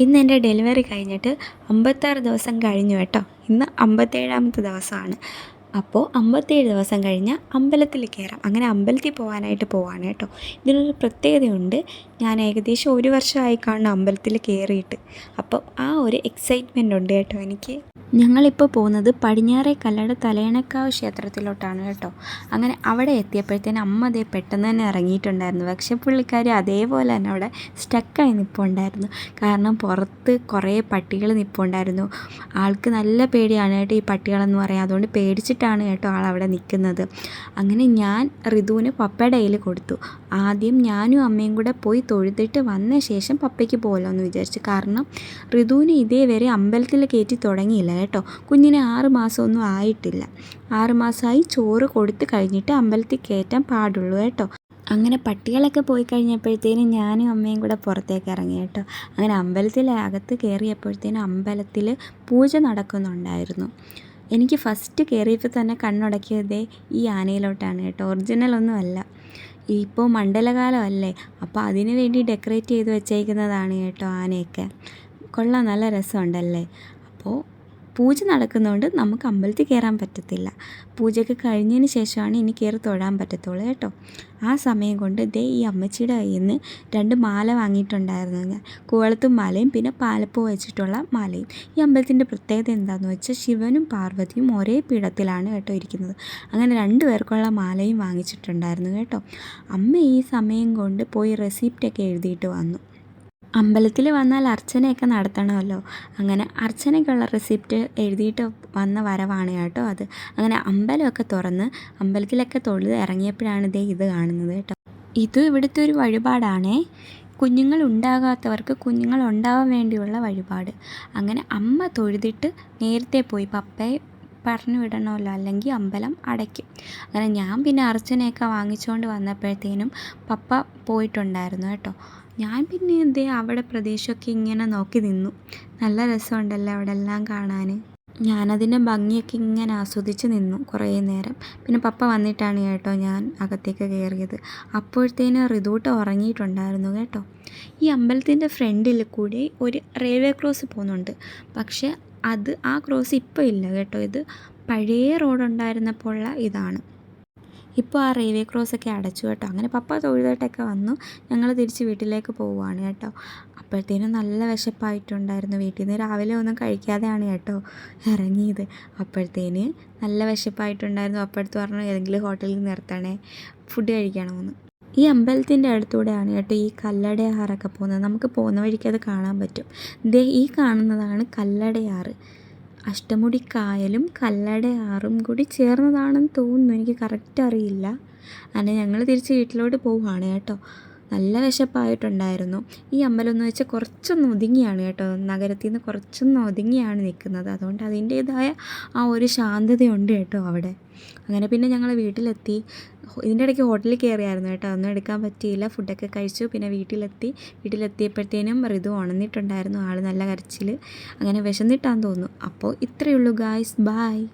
ഇന്ന് എന്റെ ഡെലിവറി കഴിഞ്ഞിട്ട് അമ്പത്താറ് ദിവസം കഴിഞ്ഞു കേട്ടോ. ഇന്ന് അമ്പത്തേഴാമത്തെ ദിവസമാണ്. അപ്പോൾ അമ്പത്തേഴ് ദിവസം കഴിഞ്ഞാൽ അമ്പലത്തിൽ കയറാം. അങ്ങനെ അമ്പലത്തിൽ പോകാനായിട്ട് പോവാണ് കേട്ടോ. ഇതിനൊരു പ്രത്യേകതയുണ്ട്. ഞാൻ ഏകദേശം ഒരു വർഷമായി കാണുന്ന അമ്പലത്തിൽ കയറിയിട്ട്. അപ്പോൾ ആ ഒരു എക്സൈറ്റ്മെന്റ് ഉണ്ട് കേട്ടോ എനിക്ക്. ഞങ്ങളിപ്പോൾ പോകുന്നത് പടിഞ്ഞാറേ കല്ലട തലയണക്കാവ് ക്ഷേത്രത്തിലോട്ടാണ് കേട്ടോ. അങ്ങനെ അവിടെ എത്തിയപ്പോഴത്തേന് അമ്മ അതേ പെട്ടെന്ന് തന്നെ ഇറങ്ങിയിട്ടുണ്ടായിരുന്നു. പക്ഷേ പുള്ളിക്കാരി അതേപോലെ തന്നെ അവിടെ സ്റ്റക്കായി നിൽപ്പുണ്ടായിരുന്നു കാരണം പുറത്ത് കുറേ പട്ടികൾ നിൽപ്പുണ്ടായിരുന്നു ആൾക്ക് നല്ല പേടിയാണ് കേട്ടോ ഈ പട്ടികളെന്ന് പറയാം അതുകൊണ്ട് പേടിച്ചിട്ടാണ് കേട്ടോ ആൾ അവിടെ നിൽക്കുന്നത് അങ്ങനെ ഞാൻ ഋതുവിന് പപ്പയുടെ കയ്യിൽ കൊടുത്തു. ആദ്യം ഞാനും അമ്മയും കൂടെ പോയി തൊഴുതിട്ട് വന്ന ശേഷം പപ്പയ്ക്ക് പോകലോ എന്ന് വിചാരിച്ചു. കാരണം ഋതുവിന് ഇതേവരെ അമ്പലത്തിൽ കയറ്റി തുടങ്ങിയില്ല കേട്ടോ. കുഞ്ഞിന് ആറ് മാസമൊന്നും ആയിട്ടില്ല. ആറ് മാസമായി ചോറ് കൊടുത്തു കഴിഞ്ഞിട്ട് അമ്പലത്തിൽ കയറ്റാൻ പാടുള്ളൂ കേട്ടോ. അങ്ങനെ പട്ടികളൊക്കെ പോയി കഴിഞ്ഞപ്പോഴത്തേനും ഞാനും അമ്മയും കൂടെ പുറത്തേക്ക് ഇറങ്ങി കേട്ടോ. അങ്ങനെ അമ്പലത്തിൽ അകത്ത് കയറിയപ്പോഴത്തേനും അമ്പലത്തിൽ പൂജ നടക്കുന്നുണ്ടായിരുന്നു. എനിക്ക് ഫസ്റ്റ് കയറിയപ്പോൾ തന്നെ കണ്ണുടക്കിയത് ഈ ആനയിലോട്ടാണ് കേട്ടോ. ഒറിജിനൽ ഒന്നും അല്ല. ഇപ്പോൾ മണ്ഡലകാലമല്ലേ അപ്പോൾ അതിനു വേണ്ടി ഡെക്കറേറ്റ് ചെയ്ത് വെച്ചേക്കുന്നതാണ് കേട്ടോ ആനയൊക്കെ. കൊള്ളാം നല്ല രസമുണ്ടല്ലേ? അപ്പോൾ പൂജ നടക്കുന്നതുകൊണ്ട് നമുക്ക് അമ്പലത്തിൽ കയറാൻ പറ്റത്തില്ല. പൂജയൊക്കെ കഴിഞ്ഞതിന് ശേഷമാണ് ഇനി കയറി തൊഴാൻ പറ്റത്തുള്ളൂ കേട്ടോ. ആ സമയം കൊണ്ട് ദേ ഈ അമ്മച്ചിയുടെ കയ്യിൽ നിന്ന് രണ്ട് മാല വാങ്ങിയിട്ടുണ്ടായിരുന്നു ഞാൻ കൂവളത്തും മാലയും പിന്നെ പാലപ്പൂ വെച്ചിട്ടുള്ള മാലയും. ഈ അമ്പലത്തിന്റെ പ്രത്യേകത എന്താണെന്ന് വെച്ചാൽ ശിവനും പാർവതിയും ഒരേ പീഠത്തിലാണ് കേട്ടോ ഇരിക്കുന്നത്. അങ്ങനെ രണ്ട് പേർക്കുള്ള മാലയും വാങ്ങിച്ചിട്ടുണ്ടായിരുന്നു കേട്ടോ. അമ്മ ഈ സമയം കൊണ്ട് പോയി റെസിപ്റ്റൊക്കെ എഴുതിയിട്ട് വന്നു. അമ്പലത്തിൽ വന്നാൽ അർച്ചനയൊക്കെ നടത്തണമല്ലോ. അങ്ങനെ അർച്ചനയ്ക്കുള്ള റെസിപ്റ്റ് എഴുതിയിട്ട് വന്ന വരവാണ് കേട്ടോ അത്. അങ്ങനെ അമ്പലമൊക്കെ തുറന്ന് അമ്പലത്തിലൊക്കെ തൊഴുത് ഇറങ്ങിയപ്പോഴാണ് ഇതേ ഇത് കാണുന്നത് കേട്ടോ. ഇത് ഇവിടുത്തെ ഒരു വഴിപാടാണേ. കുഞ്ഞുങ്ങൾ ഉണ്ടാകാത്തവർക്ക് കുഞ്ഞുങ്ങൾ ഉണ്ടാവാൻ വേണ്ടിയുള്ള വഴിപാട്. അങ്ങനെ അമ്മ തൊഴുതിട്ട് നേരത്തെ പോയി പപ്പയെ പറഞ്ഞു വിടണമല്ലോ. അല്ലെങ്കിൽ അമ്പലം അടയ്ക്കും. അങ്ങനെ ഞാൻ പിന്നെ അർച്ചനയൊക്കെ വാങ്ങിച്ചുകൊണ്ട് വന്നപ്പോഴത്തേനും പപ്പ പോയിട്ടുണ്ടായിരുന്നു കേട്ടോ. ഞാൻ പിന്നെ എന്തേ അവിടെ പ്രദേശമൊക്കെ ഇങ്ങനെ നോക്കി നിന്നു. നല്ല രസമുണ്ടല്ലോ അവിടെ എല്ലാം കാണാൻ ഞാനതിന്റെ ഭംഗിയൊക്കെ ഇങ്ങനെ ആസ്വദിച്ച് നിന്നു കുറേ നേരം. പിന്നെ പപ്പ വന്നിട്ടാണ് കേട്ടോ ഞാൻ അകത്തേക്ക് കയറിയത്. അപ്പോഴത്തേന് റിതൂട്ട് ഉറങ്ങിയിട്ടുണ്ടായിരുന്നു കേട്ടോ. ഈ അമ്പലത്തിന്റെ ഫ്രണ്ടിൽ കൂടി ഒരു റെയിൽവേ ക്രോസ് പോകുന്നുണ്ട്. പക്ഷേ അത് ആ ക്രോസ് ഇപ്പോൾ ഇല്ല കേട്ടോ. ഇത് പഴയ റോഡ് ഉണ്ടായിരുന്നപ്പോൾ ഉള്ള ഇതാണ്. ഇപ്പോൾ ആ റെയിൽവേ ക്രോസൊക്കെ അടച്ചു കേട്ടോ. അങ്ങനെ പപ്പ തൊഴുതായിട്ടൊക്കെ വന്നു. ഞങ്ങൾ തിരിച്ച് വീട്ടിലേക്ക് പോവുകയാണ് കേട്ടോ. അപ്പോഴത്തേനും നല്ല വിശപ്പായിട്ടുണ്ടായിരുന്നു. വീട്ടിൽ നിന്ന് രാവിലെ ഒന്നും കഴിക്കാതെയാണ് കേട്ടോ ഇറങ്ങിയത്. അപ്പോഴത്തേന് നല്ല വിശപ്പായിട്ടുണ്ടായിരുന്നു. അപ്പോഴത്തെ പറഞ്ഞു ഏതെങ്കിലും ഹോട്ടലിൽ നിർത്തണേ. ഫുഡ് കഴിക്കണമെന്ന്. ഈ അമ്പലത്തിന്റെ അടുത്തൂടെയാണ് കേട്ടോ ഈ കല്ലടയാറൊക്കെ പോകുന്നത്. നമുക്ക് പോകുന്ന വഴിക്ക് അത് കാണാൻ പറ്റും. ദേ ഈ കാണുന്നതാണ് കല്ലടയാറ്. അഷ്ടമുടി കായലും കല്ലടയാറും കൂടി ചേർന്നതാണെന്ന് തോന്നുന്നു. എനിക്ക് കറക്റ്റ് അറിയില്ല. അങ്ങനെ ഞങ്ങൾ തിരിച്ച് വീട്ടിലോട്ട് പോവുകയാണ് കേട്ടോ. നല്ല വിശപ്പായിട്ടുണ്ടായിരുന്നു. ഈ അമ്പലം എന്ന് വെച്ചാൽ കുറച്ചൊന്ന് ഒതുങ്ങിയാണ് കേട്ടോ. നഗരത്തിൽ നിന്ന് കുറച്ചൊന്ന് ഒതുങ്ങിയാണ് നിൽക്കുന്നത്. അതുകൊണ്ട് അതിന്റേതായ ആ ഒരു ശാന്തതയുണ്ട് കേട്ടോ അവിടെ. അങ്ങനെ പിന്നെ ഞങ്ങൾ വീട്ടിലെത്തി. ഇതിന്റെ ഇടയ്ക്ക് ഹോട്ടലിൽ കയറിയായിരുന്നു കേട്ടോ. ഒന്നും എടുക്കാൻ പറ്റിയില്ല. ഫുഡൊക്കെ കഴിച്ചു. പിന്നെ വീട്ടിലെത്തി. വീട്ടിലെത്തിയപ്പോഴത്തേനും ഋതു ഉണന്നിട്ടുണ്ടായിരുന്നു. ആൾ നല്ല കരച്ചിൽ അങ്ങനെ വിശന്നിട്ടാന്ന് തോന്നുന്നു. അപ്പോൾ ഇത്രയേ ഉള്ളൂ ഗായ്സ്. ബായ്